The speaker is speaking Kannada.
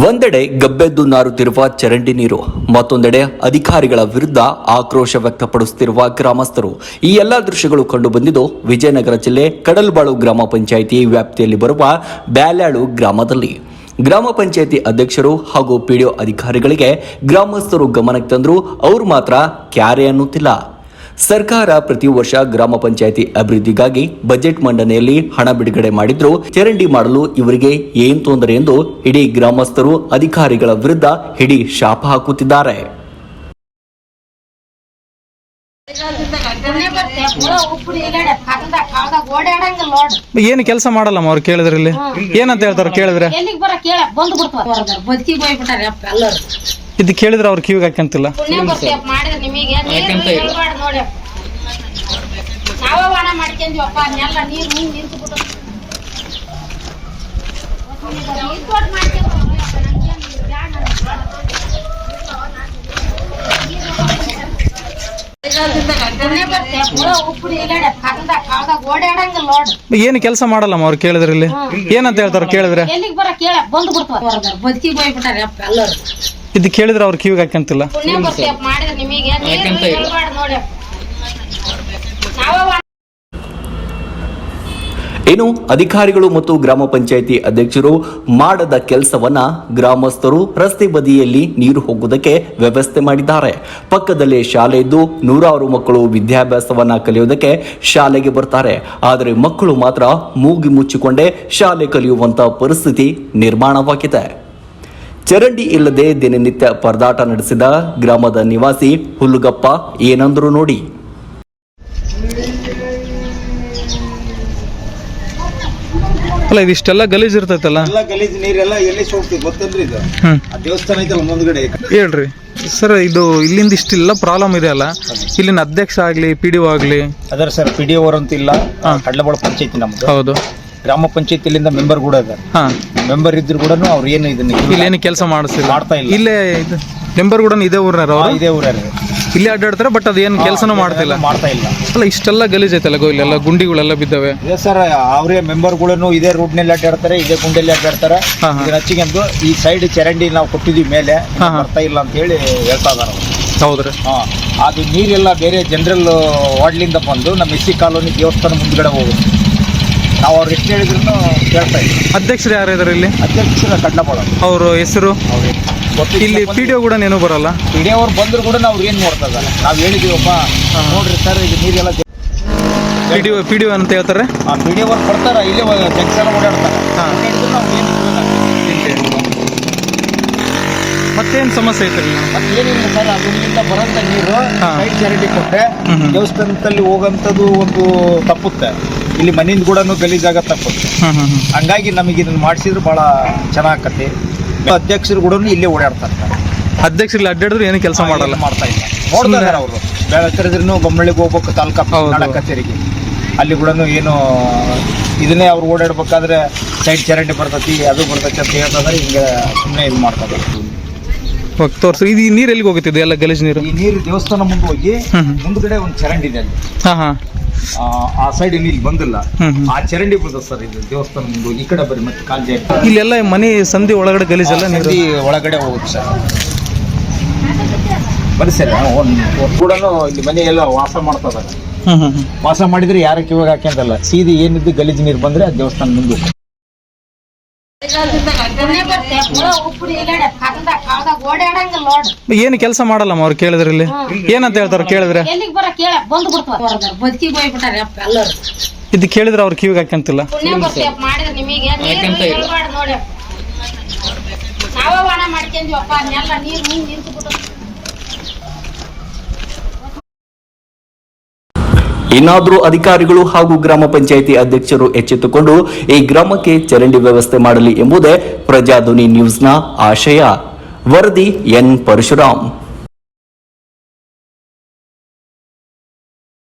ಒಂದೆಡೆ ಗಬ್ಬೆದ್ದು ನಾರುತ್ತಿರುವ ಚರಂಡಿ ನೀರು, ಮತ್ತೊಂದೆಡೆ ಅಧಿಕಾರಿಗಳ ವಿರುದ್ಧ ಆಕ್ರೋಶ ವ್ಯಕ್ತಪಡಿಸುತ್ತಿರುವ ಗ್ರಾಮಸ್ಥರು. ಈ ಎಲ್ಲ ದೃಶ್ಯಗಳು ಕಂಡುಬಂದಿದ್ದು, ವಿಜಯನಗರ ಜಿಲ್ಲೆ ಕಡಲ್ಬಾಳು ಗ್ರಾಮ ಪಂಚಾಯಿತಿ ವ್ಯಾಪ್ತಿಯಲ್ಲಿ ಬರುವ ಬ್ಯಾಲ್ಯಾಳು ಗ್ರಾಮದಲ್ಲಿ. ಗ್ರಾಮ ಪಂಚಾಯಿತಿ ಅಧ್ಯಕ್ಷರು ಹಾಗೂ ಪಿಡಿಒ ಅಧಿಕಾರಿಗಳಿಗೆ ಗ್ರಾಮಸ್ಥರು ಗಮನಕ್ಕೆ ತಂದರೂ, ಅವರು ಮಾತ್ರ ಕ್ಯಾರೆ ಅನ್ನುತ್ತಿಲ್ಲ. ಸರ್ಕಾರ ಪ್ರತಿ ವರ್ಷ ಗ್ರಾಮ ಪಂಚಾಯಿತಿ ಅಭಿವೃದ್ಧಿಗಾಗಿ ಬಜೆಟ್ ಮಂಡನೆಯಲ್ಲಿ ಹಣ ಬಿಡುಗಡೆ ಮಾಡಿದ್ರು ಚರಂಡಿ ಮಾಡಲು ಇವರಿಗೆ ಏನ್ ತೊಂದರೆ ಎಂದು ಇಡೀ ಗ್ರಾಮಸ್ಥರು ಅಧಿಕಾರಿಗಳ ವಿರುದ್ಧ ಹಿಡಿ ಶಾಪ ಹಾಕುತ್ತಿದ್ದಾರೆ. ಏನು ಕೆಲಸ ಮಾಡಲ್ಲಮ್ಮ ಅವ್ರು ಕೇಳಿದ್ರಲ್ಲಿ? ಏನಂತ ಹೇಳ್ತಾರ ಕೇಳಿದ್ರೆ? ಇದು ಕೇಳಿದ್ರೆ ಅವ್ರ ಕಿವಿಗೆ ಹಾಕಂತಿಲ್ಲ. ಏನು ಕೆಲಸ ಮಾಡಲ್ಲಮ್ಮ ಅವ್ರು ಕೇಳಿದ್ರಲ್ಲಿ? ಏನಂತ ಹೇಳ್ತಾರ ಕೇಳಿದ್ರೆ? ಎಲ್ಲಿಗ್ ಬರ ಕೇಳ ಬಂದ್ ಬಿಡ್ತಾವ ಹೊರಗಾರ ಬದುಕಿ ಇದು ಕೇಳಿದ್ರೆ ಅವ್ರ ಕಿವಿಗೆ ಹಾಕಂತಿಲ್ಲ ಪುಣ್ಯ ಬರ್ತೆ ಮಾಡಿದ್ರೆ ನಿಮಗೆ. ನೀರು ಹೇಳ್ಬಾರ್ದು ನೋಡಿ. ನಾವ ಇನ್ನು ಅಧಿಕಾರಿಗಳು ಮತ್ತು ಗ್ರಾಮ ಪಂಚಾಯಿತಿ ಅಧ್ಯಕ್ಷರು ಮಾಡದ ಕೆಲಸವನ್ನ ಗ್ರಾಮಸ್ಥರು ರಸ್ತೆ ಬದಿಯಲ್ಲಿ ನೀರು ಹೋಗುವುದಕ್ಕೆ ವ್ಯವಸ್ಥೆ ಮಾಡಿದ್ದಾರೆ. ಪಕ್ಕದಲ್ಲೇ ಶಾಲೆ ಇದ್ದು ನೂರಾರು ಮಕ್ಕಳು ವಿದ್ಯಾಭ್ಯಾಸವನ್ನ ಕಲಿಯುವುದಕ್ಕೆ ಶಾಲೆಗೆ ಬರ್ತಾರೆ. ಆದರೆ ಮಕ್ಕಳು ಮಾತ್ರ ಮೂಗಿ ಮುಚ್ಚಿಕೊಂಡೇ ಶಾಲೆ ಕಲಿಯುವಂತ ಪರಿಸ್ಥಿತಿ ನಿರ್ಮಾಣವಾಗಿದೆ. ಚರಂಡಿ ಇಲ್ಲದೆ ದಿನನಿತ್ಯ ಪರದಾಟ ನಡೆಸಿದ ಗ್ರಾಮದ ನಿವಾಸಿ ಹುಲ್ಲುಗಪ್ಪ ಏನಂದ್ರು ನೋಡಿ. ಅಲ್ಲ ಇದಿಷ್ಟೆಲ್ಲ ಗಲೀಜ್ ಇರ್ತೈತಲ್ಲ? ಎಲ್ಲ ಗಲೀಜ್ ನೀರೆಲ್ಲ ಎಲ್ಲಿ ಹೋಗ್ತದೆ ಗೊತ್ತೇನ್ರಿ ಇದು? ಹ್ಮ್. ಆ ದೇವಸ್ಥಾನ ಐತಲ್ಲ ಮುಂದ್ಗಡೆ ಹೇಳ್ರಿ. ಸರ್ ಇದು ಇಲ್ಲಿಂದ ಇಷ್ಟೆಲ್ಲ ಪ್ರಾಬ್ಲಮ್ ಇದೆ ಅಲ್ಲ? ಇಲ್ಲಿನ ಅಧ್ಯಕ್ಷ ಆಗ್ಲಿ ಪಿ ಡಿ ಆಗ್ಲಿ? ಅದರ ಸರ್ ಪಿ ಡಿ ಅಂತ ಇಲ್ಲ. ಕಡ್ಲಬಾಳ ಪಂಚಾಯತಿ ನಮ್ದು. ಹೌದು. ಗ್ರಾಮ ಪಂಚಾಯತಿಲಿಂದ ಮೆಂಬರ್ ಕೂಡ ಇದ್ದಾರೆ. ಹಾ. ಮೆಂಬರ್ ಇದ್ರು ಕೂಡ ಅವ್ರು ಏನು ಇದನ್ನ ಇಲ್ಲಿ ಏನು ಕೆಲಸ ಮಾಡಿಸಿಲ್ಲ. ಮಾಡ್ತಾ ಇಲ್ಲ. ಇಲ್ಲೇ ಇದು ಮೆಂಬರ್ ಕೂಡ ಇದೇ ಊರ್ನಾರ ಅವರು? ಇದೇ ಊರಲ್ಲಿ ಇಲ್ಲೇ ಅಡ್ಡಾಡ್ತಾರೆ ಬಟ್ ಅದೇನು ಕೆಲಸನೂ ಮಾಡ್ತಿಲ್ಲ. ಮಾಡ್ತಾ ಇಲ್ಲ. ಅಲ್ಲ ಇಷ್ಟೆಲ್ಲ ಗಲೀಜ್ ಐತಲ್ಲ ಗೋ ಇಲ್ಲೆಲ್ಲ ಗುಂಡಿಗಳೆಲ್ಲ ಬಿದ್ದಾವೆ? ಎಸ್ ಸರ್ ಅವರೇ ಮೆಂಬರ್ಗಳನ್ನು ಇದೇ ನಲ್ಲಿ ಅಡ್ಡಾಡ್ತಾರೆ ಇದೇ ಗುಂಡಲ್ಲಿ ಅಡ್ಡಾಡ್ತಾರೆ. ಇದನ್ನ ಈ ಸೈಡ್ ಚರಂಡಿ ನಾವು ಕೊಟ್ಟಿದ್ವಿ ಮೇಲೆ ಹಾ, ಹಾ. ಬರ್ತಾ ಇಲ್ಲ ಅಂತ ಹೇಳಿ ಹೇಳ್ತಾ ಇದಾರೆ ಅವ್ರು. ಹೌದ್ರಿ. ಹಾ ಅದು ನೀರೆಲ್ಲ ಬೇರೆ ಜನರಲ್ ವಾರ್ಡ್ಲಿಂದ ಬಂದು ನಮ್ಮ ಎಸ್ ಸಿ ಕಾಲೋನಿ ದೇವಸ್ಥಾನ ಮುಂದ್ಗಡೆ ಹೋಗುತ್ತೆ. ನಾವು ಅವ್ರು ಎಷ್ಟು ಹೇಳಿದ್ರು ಕೇಳ್ತಾ ಇದ್ದೀವಿ ಅಧ್ಯಕ್ಷರು ಯಾರು ಇದಾರೆ ಇಲ್ಲಿ? ಅಧ್ಯಕ್ಷರ ಕಡ್ಡಬಾಳ ಅವ್ರ. ಹೆಸರು? ಇಲ್ಲಿ ಪಿ ಡಿ ಕೂಡ ಏನೂ ಬರಲ್ಲ? ಅವ್ರು ಬಂದ್ರು ಕೂಡ ನಾವು ಏನು ನೋಡ್ತಾ ಇದ್ದಾರೆ ನಾವು ಹೇಳಿದೀವಪ್ಪ ನೋಡ್ರಿ ಸರ್ ಇದು ನೀರೆಲ್ಲ ಪಿ ಡಿ ಪಿ ಡಿ ಅಂತ ಹೇಳ್ತಾರೆ? ಪಿ ಡಿ ಅವ್ರು ಬರ್ತಾರ ಇಲ್ಲೇ ಎಲ್ಲ ಓಡಾಡ್ತಾರೆ. ಹಾಂ. ಮತ್ತೇನು ಸಮಸ್ಯೆ ಐತ್ರಿ ಮತ್ತೇನಿಲ್ಲ ಏನಿಲ್ಲ ಸರ್ ಅದರಿಂದ ಬರೋಂಥ ನೀರು. Side hmm hmm. ದೇವಸ್ಥಾನದಲ್ಲಿ ಹೋಗಂಥದ್ದು ಒಂದು ತಪ್ಪುತ್ತೆ. ಇಲ್ಲಿ ಮನೆಯಿಂದ ಕೂಡ ಗಲೀಜಾಗ ತಪ್ಪುತ್ತೆ. ಹ್ಮ್ ಹ್ಮ್ ಹ್ಮ್. ಹಂಗಾಗಿ ನಮಗೆ ಇದನ್ನ ಮಾಡಿಸಿದ್ರೆ ಭಾಳ ಚೆನ್ನಾಗತ್ತೆ. ಅಧ್ಯಕ್ಷರು ಕೂಡ ಇಲ್ಲೇ ಓಡಾಡ್ತಾರೆ. ಅಧ್ಯಕ್ಷರಲ್ಲಿ ಅಧ್ಯಕ್ಷರು ಇಲ್ಲಿ ಅಡ್ಡಾಡಿದ್ರು ಏನು ಕೆಲಸ ಮಾಡಲ್ಲ. ಮಾಡ್ತಾ ಇಲ್ಲ. ನೋಡ್ತಾರೆ ಅವರು. ಬೆಳಕರಿದ್ರು ಬೊಮ್ಮಳಿಗೆ ಹೋಗ್ಬೇಕು ತಾಲೂಕಾ ಕಚೇರಿಗೆ ಅಲ್ಲಿ ಕೂಡ ಏನು ಇದನ್ನೇ ಅವ್ರು ಓಡಾಡ್ಬೇಕಾದ್ರೆ ಸೈಡ್ ಚರಂಡಿ ಬರ್ತೈತಿ ಅದು ಬರ್ತೈತಿ ಅಂತ ಹೇಳ್ತಾರೆ ಹಿಂಗೆ ಸುಮ್ಮನೆ ಇದು ಮಾಡ್ತಾರೆ ಓಕೆ ತೋರಿಸಿ. ಇದು ನೀರು ಎಲ್ಲಿಗೆ ಹೋಗುತ್ತಿದೆ ಎಲ್ಲ ಗಲೀಜ್ ನೀರು? ಈ ನೀರು ದೇವಸ್ಥಾನ ಮುಂದೆ ಹೋಗಿ. ಮುಂದ್ಗಡೆ ಒಂದು ಚರಂಡಿ ಇದೆ ಅಲ್ಲಿ. ಹಾಂ ಹಾಂ. ಆ, ಸೈಡ್ ಇಲ್ಲಿ ಬಂದಿಲ್ಲ. ಆ ಚರಂಡಿ ಬರ್ತದೆ ಸರ್ ಇದು ದೇವಸ್ಥಾನ ಮುಂದೆ ಈ ಕಡೆ ಬರ್ರಿ ಮತ್ತೆ ಕಾಲ್ಜಿ ಇಲ್ಲೆಲ್ಲ ಮನೆ ಸಂಧಿ ಒಳಗಡೆ ಗಲೀಜಲ್ಲ ನೀರು ಒಳಗಡೆ ಹೋಗುತ್ತೆ ಸರ್. ಬರ್ರಿ ಸರ್ ಕೂಡ ಇಲ್ಲಿ ಮನೆ ಎಲ್ಲ ವಾಸ ಮಾಡ್ತದ ವಾಸ ಮಾಡಿದ್ರೆ ಯಾರ ಕಿವಾಗ ಹಾಕ್ಯಂತಲ್ಲ ಸೀದಿ ಏನಿದ್ದು ಗಲೀಜು ನೀರು ಬಂದ್ರೆ ಆ ದೇವಸ್ಥಾನ ಮುಂದೆ ಏನು ಕೆಲಸ ಮಾಡಲ್ಲಮ್ಮ ಅವ್ರು ಕೇಳಿದ್ರೆ ಇಲ್ಲಿ? ಏನಂತ ಹೇಳ್ತಾರ ಕೇಳಿದ್ರೆ? ಎಲ್ಲಿಗ್ ಬರ ಕೇಳ ಬಂದ್ ಬಿಡ್ತಾವ ಹೊರಗಾರ ಬದುಕಿ ಅಪ್ಪ ಎಲ್ಲರೂ. ಇದು ಕೇಳಿದ್ರೆ ಅವ್ರು ಕಿವಿಗೆ ಹಾಕಂತಿಲ್ಲ ನಾವ ನೀರ್ ನೀರ್ ನಿಂತು ಇನ್ನಾದರೂ ಅಧಿಕಾರಿಗಳು ಹಾಗೂ ಗ್ರಾಮ ಪಂಚಾಯಿತಿ ಅಧ್ಯಕ್ಷರು ಎಚ್ಚೆತ್ತುಕೊಂಡು ಈ ಗ್ರಾಮಕ್ಕೆ ಚರಂಡಿ ವ್ಯವಸ್ಥೆ ಮಾಡಲಿ ಎಂಬುದೇ ಪ್ರಜಾಧ್ವನಿ ನ್ಯೂಸ್ನ ಆಶಯ. ವರದಿ ಎನ್ ಪರಶುರಾಮ್